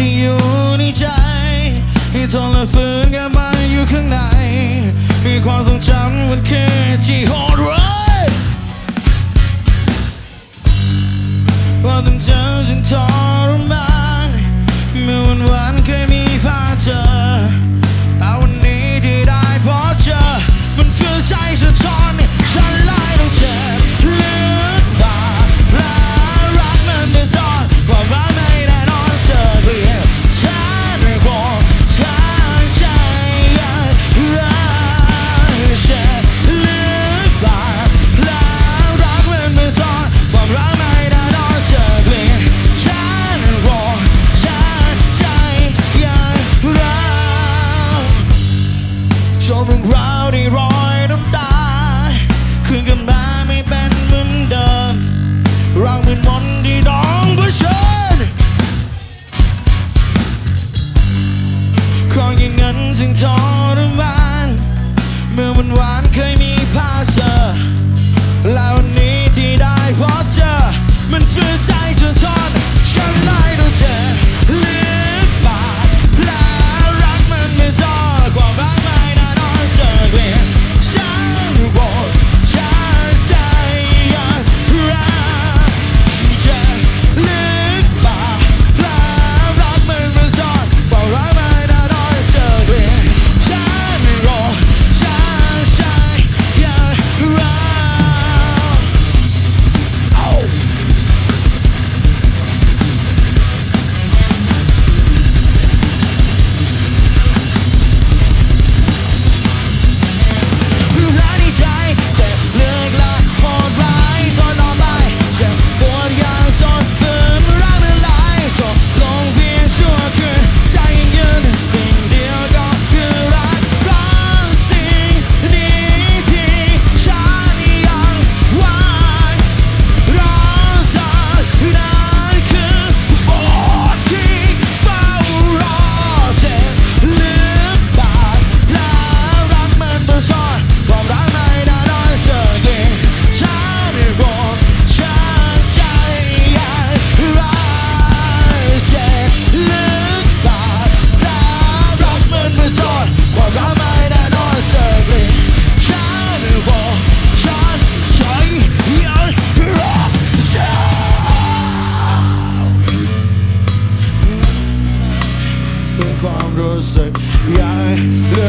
ที่อยู่ในใจที่ทนและฝืนกันไปอยู่ข้างใน มีความทรงจำวัน moving one could große Jahre.